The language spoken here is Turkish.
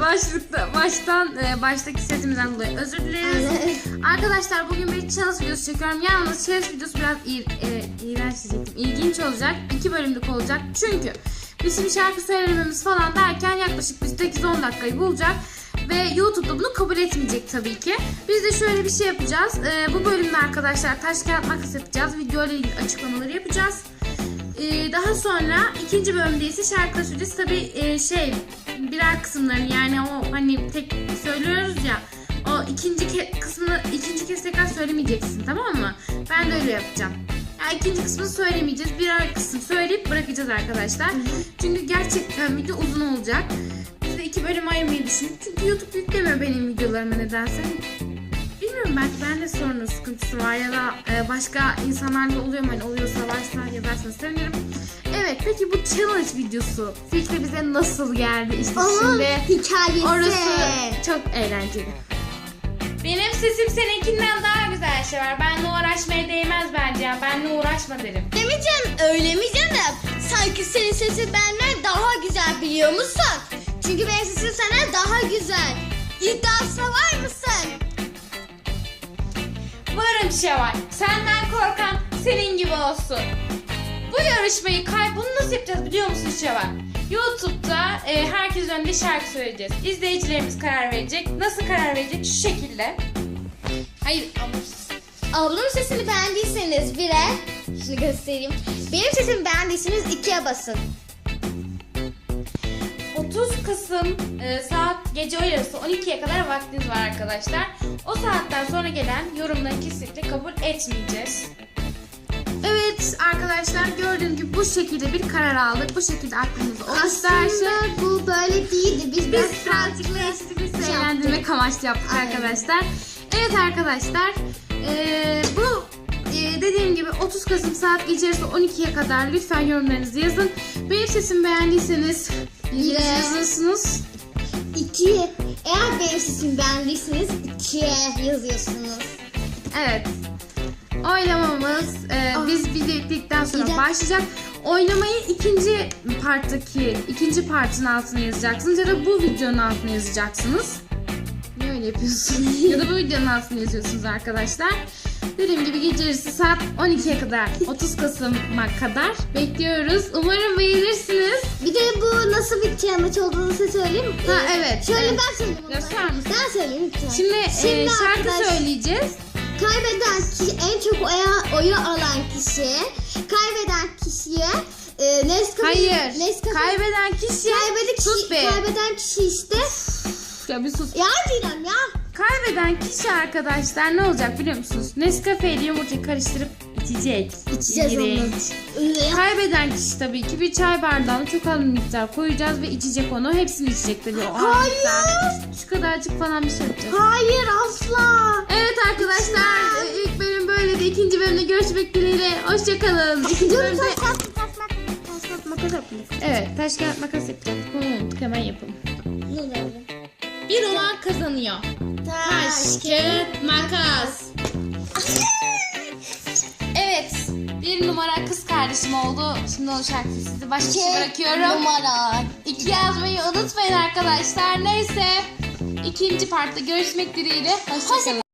başlıkta baştan e, baştaki sesimizden dolayı özür dileriz. Arkadaşlar bugün bir challenge videosu çekiyorum. Yalnız challenge videosu biraz ir, e, iğrenç diyecektim. İlginç olacak. iki bölümlük olacak. Çünkü biz şimdi şarkı söylememiz falan derken yaklaşık biz 8-10 dakikayı bulacak. Ve YouTube'da bunu kabul etmeyecek tabii ki. Biz de şöyle bir şey yapacağız. E, bu bölümde arkadaşlar taş kağıt makas yapacağız. Video ile ilgili açıklamaları yapacağız. Ee, daha sonra ikinci bölümde ise şarkı söyleyeceğiz. Tabii e, şey birer kısımlarını yani o hani tek söylüyoruz ya o ikinci ke- kısmını ikinci kez tekrar söylemeyeceksin tamam mı? Ben de öyle yapacağım. Yani ikinci kısmını söylemeyeceğiz. Birer kısım söyleyip bırakacağız arkadaşlar. Çünkü gerçekten video uzun olacak. Biz de iki bölüm ayırmayı düşündük. Çünkü YouTube yüklemiyor benim videolarıma nedense. Bilmiyorum belki bende sorunun sıkıntısı var ya da e, başka insanlarda oluyor mu? Hani oluyorsa varsa yazarsanız sevinirim. Evet peki bu challenge videosu fikri bize nasıl geldi? İşte Onun şimdi hikayesi. orası çok eğlenceli. Benim sesim seninkinden daha güzel şey var. Benle uğraşmaya değmez bence ya. Benle uğraşma derim. Demeyeceğim öyle mi canım? Sanki senin sesin benden daha güzel biliyor musun? Çünkü benim sesim senden daha güzel. İddiasına var mısın? Varım Şevval. Senden korkan senin gibi olsun. Bu yarışmayı kay bunu nasıl yapacağız biliyor musun Şevval? YouTube'da e, herkes önünde şarkı söyleyeceğiz. İzleyicilerimiz karar verecek. Nasıl karar verecek? Şu şekilde. Hayır Ablamın sesini beğendiyseniz bire, şunu göstereyim. Benim sesimi beğendiyseniz ikiye basın. 30 Kasım e, saat gece yarısı 12'ye kadar vaktiniz var arkadaşlar. O saatten sonra gelen yorumları kesinlikle kabul etmeyeceğiz. Evet arkadaşlar gibi bu şekilde bir karar aldık. Bu şekilde aklımızda oluştu her şey. Aslında bu böyle değildi. Biz, Biz biraz birazcık eğlendirmek amaçlı yaptık Aynen. arkadaşlar. Evet arkadaşlar e, bu e, dediğim gibi 30 Kasım saat gece yarısı 12'ye kadar lütfen yorumlarınızı yazın. Benim sesimi beğendiyseniz Bire. yazıyorsunuz. İkiye. Eğer benim sesimi beğendiyseniz ikiye yazıyorsunuz. Evet. Oylamamız e, Ah. biz bildikten sonra başlayacak. Oylamayı ikinci parttaki ikinci partın altına yazacaksınız ya da bu videonun altına yazacaksınız. Niye öyle yapıyorsun? ya da bu videonun altına yazıyorsunuz arkadaşlar. Dediğim gibi gece yarısı saat 12'ye kadar 30 Kasım'a kadar bekliyoruz. Umarım beğenirsiniz. Bir de bu nasıl bir challenge olduğunu size söyleyeyim mi? Ha, evet, Şöyle evet. ben söyleyeyim. onu. Göster misin? Ben söyleyeyim lütfen. Şimdi, e, şarkı arkadaş- söyleyeceğiz. Kaybeden kişi en çok oya, oyu alan Hayır. Nescafe Kaybeden kişi kaybeden kişi, sus be. kaybeden kişi işte Ya bir sus. ya Dinem ya Kaybeden kişi arkadaşlar ne olacak biliyor musunuz? Nescafe ile yumurtayı karıştırıp içecek. İçeceğiz onu. Kaybeden kişi tabii ki bir çay bardağına çok az miktar koyacağız ve içecek onu. Hepsini içecek tabii. O Hayır. miktar. Şu kadarcık falan bir şey yapacağız. Hayır asla Evet arkadaşlar e, ilk bölüm böyleydi. İkinci bölümde görüşmek dileğiyle. Hoşçakalın. İkinci bölümde... makas yapalım. Evet taş kağıt makas yapacağız. Unuttuk hemen yapalım. Ne oldu? Bir olan kazanıyor. Taş, kağıt, makas. Evet. Bir numara kız kardeşim oldu. Şimdi o şarkıyı sizi baş başa bırakıyorum. Numara. İki yazmayı unutmayın arkadaşlar. Neyse. ikinci partta görüşmek dileğiyle. Hoşçakalın.